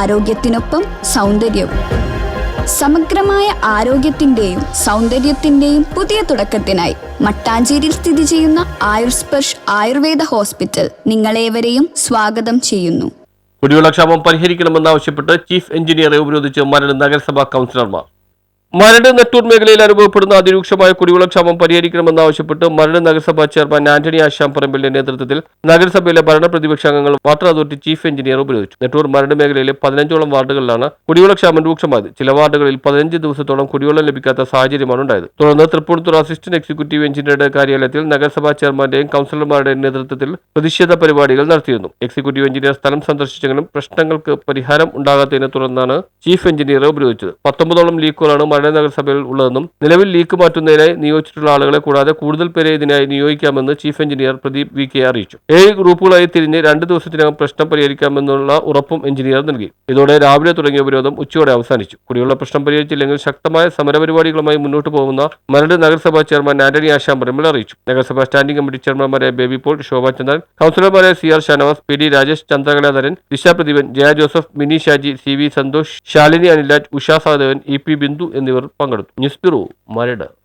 ആരോഗ്യത്തിനൊപ്പം സൗന്ദര്യവും. സമഗ്രമായ ആരോഗ്യത്തിന്റെയും സൗന്ദര്യത്തിന്റെയും പുതിയ തുടക്കത്തിനായി മട്ടാഞ്ചേരിയിൽ സ്ഥിതി ചെയ്യുന്ന ആയുർസ്പർശ് ആയുർവേദ ഹോസ്പിറ്റൽ നിങ്ങളേവരെയും സ്വാഗതം ചെയ്യുന്നു. കുടിവെള്ളക്ഷാമം പരിഹരിക്കണമെന്നാവശ്യപ്പെട്ട് ചീഫ് എഞ്ചിനീയറെ ഉപരോധിച്ച് മരട് നഗരസഭാ കൗൺസിലർമാർ മരട് നെട്ടൂർ മേഖലയിൽ അനുഭവപ്പെടുന്ന അതിരൂക്ഷമായ കുടിവെള്ളക്ഷാമം പരിഹരിക്കണമെന്നാവശ്യപ്പെട്ട് മരട് നഗരസഭാ ചെയർമാൻ ആന്റണി ആശാം പറമ്പിലിന്റെ നേതൃത്വത്തിൽ നഗരസഭയിലെ ഭരണ പ്രതിപക്ഷ അംഗങ്ങൾ വാട്ടർ അതോറിറ്റി ചീഫ് എഞ്ചിനീയർ ഉപരോധിച്ചു. നെട്ടൂർ മരട് മേഖലയിലെ പതിനഞ്ചോളം വാർഡുകളിലാണ് കുടിവെള്ളക്ഷാമം രൂക്ഷമായത്. ചില വാർഡുകളിൽ പതിനഞ്ച് ദിവസത്തോളം കുടിവെള്ളം ലഭിക്കാത്ത സാഹചര്യമാണ് ഉണ്ടായത്. തുടർന്ന് തൃപ്പൂണിത്തുറ അസിസ്റ്റന്റ് എക്സിക്യൂട്ടീവ് എഞ്ചിനീയറുടെ കാര്യാലയത്തിൽ നഗരസഭാ ചെയർമാന്റെയും കൌൺസിലർമാരുടെയും നേതൃത്വത്തിൽ പ്രതിഷേധ പരിപാടികൾ നടത്തിയിരുന്നു. എക്സിക്യൂട്ടീവ് എഞ്ചിനീയർ സ്ഥലം സന്ദർശിച്ചെങ്കിലും പ്രശ്നങ്ങൾക്ക് പരിഹാരം ഉണ്ടാകാത്തതിനെ തുടർന്നാണ് ചീഫ് എഞ്ചിനീയറെ ഉപരോധിച്ചത്. പത്തൊമ്പതോളം ലീക്കുകളാണ് മരട് നഗരസഭയിൽ ഉള്ളതെന്നും നിലവിൽ ലീക്ക് മാറ്റുന്നതിനായി നിയോഗിച്ചിട്ടുള്ള ആളുകളെ കൂടാതെ കൂടുതൽ പേരെ ഇതിനായി നിയോഗിക്കാമെന്ന് chief engineer Pradeep V K അറിയിച്ചു. ഏഴ് ഗ്രൂപ്പുകളായി തിരിഞ്ഞ് രണ്ട് ദിവസത്തിനകം പ്രശ്നം പരിഹരിക്കാമെന്നുള്ള ഉറപ്പും എഞ്ചിനീയർ നൽകി. ഇതോടെ രാവിലെ തുടങ്ങിയ ഉപരോധം ഉച്ചയോടെ അവസാനിച്ചു. കുടിവെള്ള പ്രശ്നം പരിഹരിച്ചില്ലെങ്കിൽ ശക്തമായ സമരപരിപാടികളുമായി മുന്നോട്ട് പോകുന്ന മരട് നഗരസഭാ ചെയർമാൻ ആന്റണി ആശാമ്പരമ്പിൽ അറിയിച്ചു. നഗരസഭാ സ്റ്റാൻഡിംഗ് കമ്മിറ്റി ചെയർമാൻമാരായ ബേബി പോൾ ശോഭാ ചന്ദ്രൻ കൗൺസിലർമാരായ C R Shanavas P D Rajesh Chandrakaladharan Disha Pradeepan Jaya Joseph Mini Shaji C V Santhosh Shalini Anilaj Usha Sahadevan E P Bindu എന്നിവർ പങ്കെടുത്തു. News bureau Maradu.